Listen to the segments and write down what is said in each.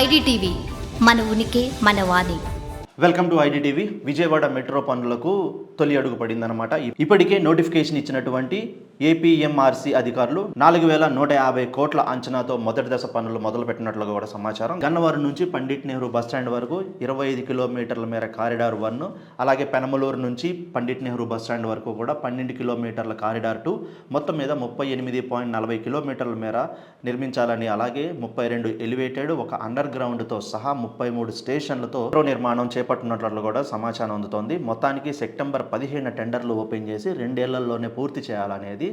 IDTV మన ఉనికి మన వాణి. Welcome to IDTV. Vijayawada metro పనులకు తొలి అడుగు పడిందనమాట ఇప్పటికే నోటిఫికేషన్ ఇచ్చినటువంటి ఏపీఎంఆర్సీ అధికారులు నాలుగు వేల నూట యాభై కోట్ల అంచనాతో మొదటి దశ పనులు మొదలుపెట్టినట్లుగా కూడా సమాచారం. గన్నవరం నుంచి పండిట్ నెహ్రూ బస్ స్టాండ్ వరకు ఇరవై ఐదు కిలోమీటర్ల మేర కారిడార్ వన్ అలాగే పెనమలూరు నుంచి పండిట్ నెహ్రూ బస్ స్టాండ్ వరకు కూడా పన్నెండు కిలోమీటర్ల కారిడార్ టూ మొత్తం మీద ముప్పై ఎనిమిది పాయింట్ నలభై కిలోమీటర్ల మేర నిర్మించాలని అలాగే ముప్పై రెండు ఎలివేటెడ్ ఒక అండర్ గ్రౌండ్తో సహా ముప్పై మూడు స్టేషన్లతో మెట్రో నిర్మాణం చేపట్టినట్లు కూడా సమాచారం అందుతోంది. మొత్తానికి సెప్టెంబర్ పదిహేను టెండర్లు ఓపెన్ చేసి రెండేళ్ళలోనే పూర్తి చేయాలనేది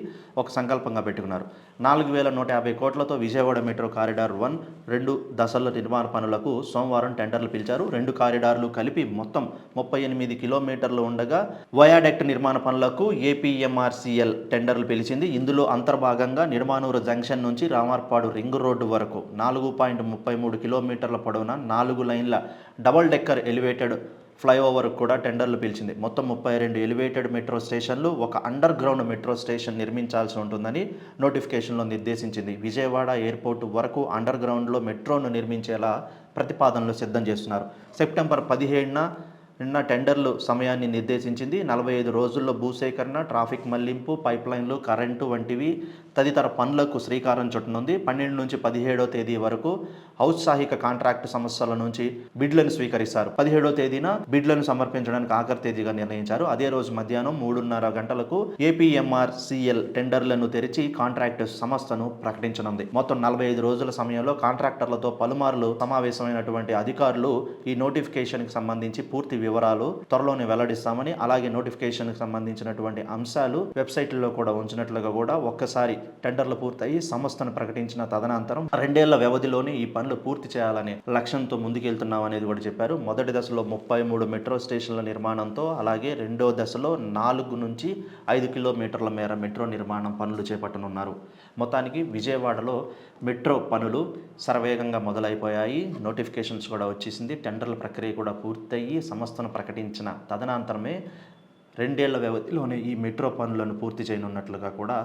ఒక సంకల్పంగా పెట్టుకున్నారు. నాలుగు వేల నూట యాభై కోట్లతో విజయవాడ మెట్రో కారిడార్ వన్ రెండు దశల నిర్మాణ పనులకు సోమవారం టెండర్లు పిలిచారు. రెండు కారిడార్లు కలిపి మొత్తం ముప్పై ఎనిమిది కిలోమీటర్లు ఉండగా వయాడెక్ట్ నిర్మాణ పనులకు ఏపీఎంఆర్సీఎల్ టెండర్లు పిలిచింది. ఇందులో అంతర్భాగంగా నిర్మాణూరు జంక్షన్ నుంచి రామార్పాడు రింగ్ రోడ్డు వరకు నాలుగు పాయింట్ ముప్పై మూడు కిలోమీటర్ల పొడవున నాలుగు లైన్ల డబల్ డెక్కర్ ఎలివేటెడ్ ఫ్లైఓవర్ కూడా టెండర్లు పిలిచింది. మొత్తం ముప్పై రెండు ఎలివేటెడ్ మెట్రో స్టేషన్లు ఒక అండర్ గ్రౌండ్ మెట్రో స్టేషన్ నిర్మించాల్సి ఉంటుందని నోటిఫికేషన్లో నిర్దేశించింది. విజయవాడ ఎయిర్పోర్ట్ వరకు అండర్ గ్రౌండ్లో మెట్రోను నిర్మించేలా ప్రతిపాదనలు సిద్ధం చేస్తున్నారు. సెప్టెంబర్ పదిహేడున నిన్న టెండర్లు సమయాన్ని నిర్దేశించింది. నలభై ఐదు రోజుల్లో భూసేకరణ ట్రాఫిక్ మళ్ళింపు పైప్లైన్లు కరెంటు వంటివి తదితర పనులకు శ్రీకారం చుట్టనుంది. పన్నెండు నుంచి పదిహేడో తేదీ వరకు ఔత్సాహిక కాంట్రాక్ట్ సంస్థల నుంచి బిడ్లను స్వీకరిస్తారు. పదిహేడో తేదీన బిడ్లను సమర్పించడానికి ఆఖరి తేదీగా నిర్ణయించారు. అదే రోజు మధ్యాహ్నం మూడున్నర గంటలకు ఏపీఎంఆర్సీఎల్ టెండర్లను తెరిచి కాంట్రాక్ట్ సంస్థను ప్రకటించనుంది. మొత్తం నలభై ఐదు రోజుల సమయంలో కాంట్రాక్టర్లతో పలుమార్లు సమావేశమైనటువంటి అధికారులు ఈ నోటిఫికేషన్కి సంబంధించి పూర్తి వివరాలు త్వరలోనే వెల్లడిస్తామని అలాగే నోటిఫికేషన్కి సంబంధించినటువంటి అంశాలు వెబ్సైట్లో కూడా ఉంచినట్లుగా కూడా ఒక్కసారి టెండర్లు పూర్తయి సంస్థను ప్రకటించిన తదనంతరం రెండేళ్ళ వ్యవధిలోనే ఈ పనులు పూర్తి చేయాలనే లక్ష్యంతో ముందుకెళ్తున్నాం అనేది కూడా చెప్పారు. మొదటి దశలో ముప్పై మూడు మెట్రో స్టేషన్ల నిర్మాణంతో అలాగే రెండో దశలో నాలుగు నుంచి ఐదు కిలోమీటర్ల మేర మెట్రో నిర్మాణం పనులు చేపట్టనున్నారు. మొత్తానికి విజయవాడలో మెట్రో పనులు సర్వేగంగా మొదలైపోయాయి. నోటిఫికేషన్స్ కూడా వచ్చేసింది. టెండర్ల ప్రక్రియ కూడా పూర్తయి సంస్థను ప్రకటించిన తదనంతరమే రెండేళ్ళ వ్యవధిలోనే ఈ మెట్రో పనులను పూర్తి చేయనున్నట్లుగా కూడా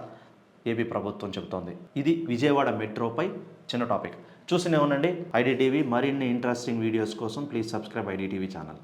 ఏపీ ప్రభుత్వం చెబుతోంది. ఇది విజయవాడ మెట్రోపై చిన్న టాపిక్. చూసినే ఉండండి. ఐడిటీవీ మరిన్ని ఇంట్రెస్టింగ్ వీడియోస్ కోసం ప్లీజ్ సబ్స్క్రైబ్ ఐడిటీవీ ఛానల్.